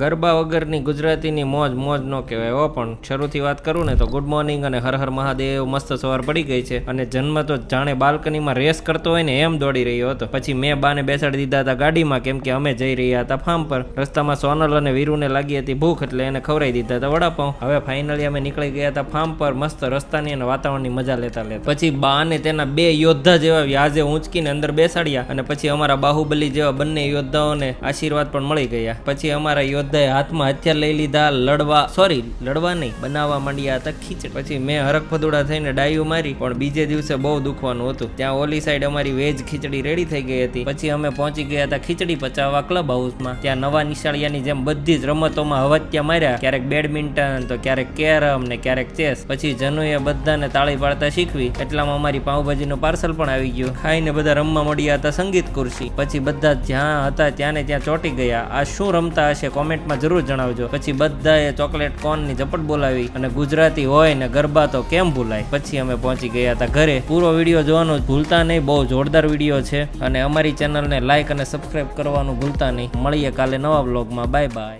ગરબા વગરની ગુજરાતીની મોજ મોજ ન કહેવાય હો, પણ શરૂથી વાત કરું ને તો ગુડ મોર્નિંગ અને હર હર મહાદેવ મસ્ત સવાર પડી ગઈ છે. અને જન્મ તો જાણે બાલ્કનીમાં રેસ કરતો હોય ને એમ દોડી રહ્યો હતો. પછી મેં બાને બેસાડી દીધા હતા ગાડીમાં, કેમ કે અમે જઈ રહ્યા હતા ફાર્મ પર. રસ્તામાં સોનલ અને વીરુને લાગી હતી ભૂખ, એટલે એને ખવડાવી દીધા હતા વડાપાઉં. હવે ફાઇનલી અમે નીકળી ગયા હતા ફાર્મ પર, મસ્ત રસ્તાની અને વાતાવરણની મજા લેતા લેતા. પછી બા અને તેના બે યોદ્ધા જેવા વ્યાજે ઊંચકીને અંદર બેસાડ્યા અને પછી અમારા બાહુબલી જેવા બંને યોદ્ધાઓને આશીર્વાદ પણ મળી ગયા. પછી અમારા યોદ્ધાએ હાથમાં હથિયાર લઈ લીધા, લડવા સોરી લડવા નહીં, બનાવવા માંડ્યા હતા ખીચડી. પછી મેં હરક ફદુડા થઈને ડાયું મારી, પણ બીજે દિવસે બહુ દુખવાનું હતું. ત્યાં ઓલી સાઈડ અમારી વેજ ખીચડી રેડી થઈ ગઈ હતી. પછી અમે પહોંચી ગયા હતા ખીચડી પચાવવા ક્લબ હાઉસમાં ત્યાં નવા નિશાળિયાની જેમ બધી જ રમતોમાં હવત્યા માર્યા. ક્યારેક બેડમિન્ટન તો ક્યારેક કેરમ ને ક્યારેક ચેસ પછી જનુએ બધાને તાળી પાડતા શીખવી. એટલામાં અમારી પાઉંભાજીનું પાર્સલ પણ આવી ગયું. ખાઈને બધા રમવા મળ્યા હતા સંગીત ખુરશી પછી બધા જ્યાં હતા ત્યાંને ત્યાં ચોંટી ગયા. આ શું રમતા હશે કોમેન્ટમાં જરૂર જણાવજો. પછી બધાએ ચોકલેટ કોનની ઝપટ બોલાવી અને ગુજરાતી હોય ને ગરબા તો કેમ ભૂલાય? પછી અમે પહોંચી ગયા હતા ઘરે. પૂરો વીડિયો જોવાનું ભૂલતા નહીં. બહુ જોરદાર વીડિયો છે. અને અમારી ચેનલને લાઇક અને સબસ્ક્રાઇબ કરવાનું ભૂલતા નહીં. મળીએ કાલે નવા બ્લોગમાં બાય બાય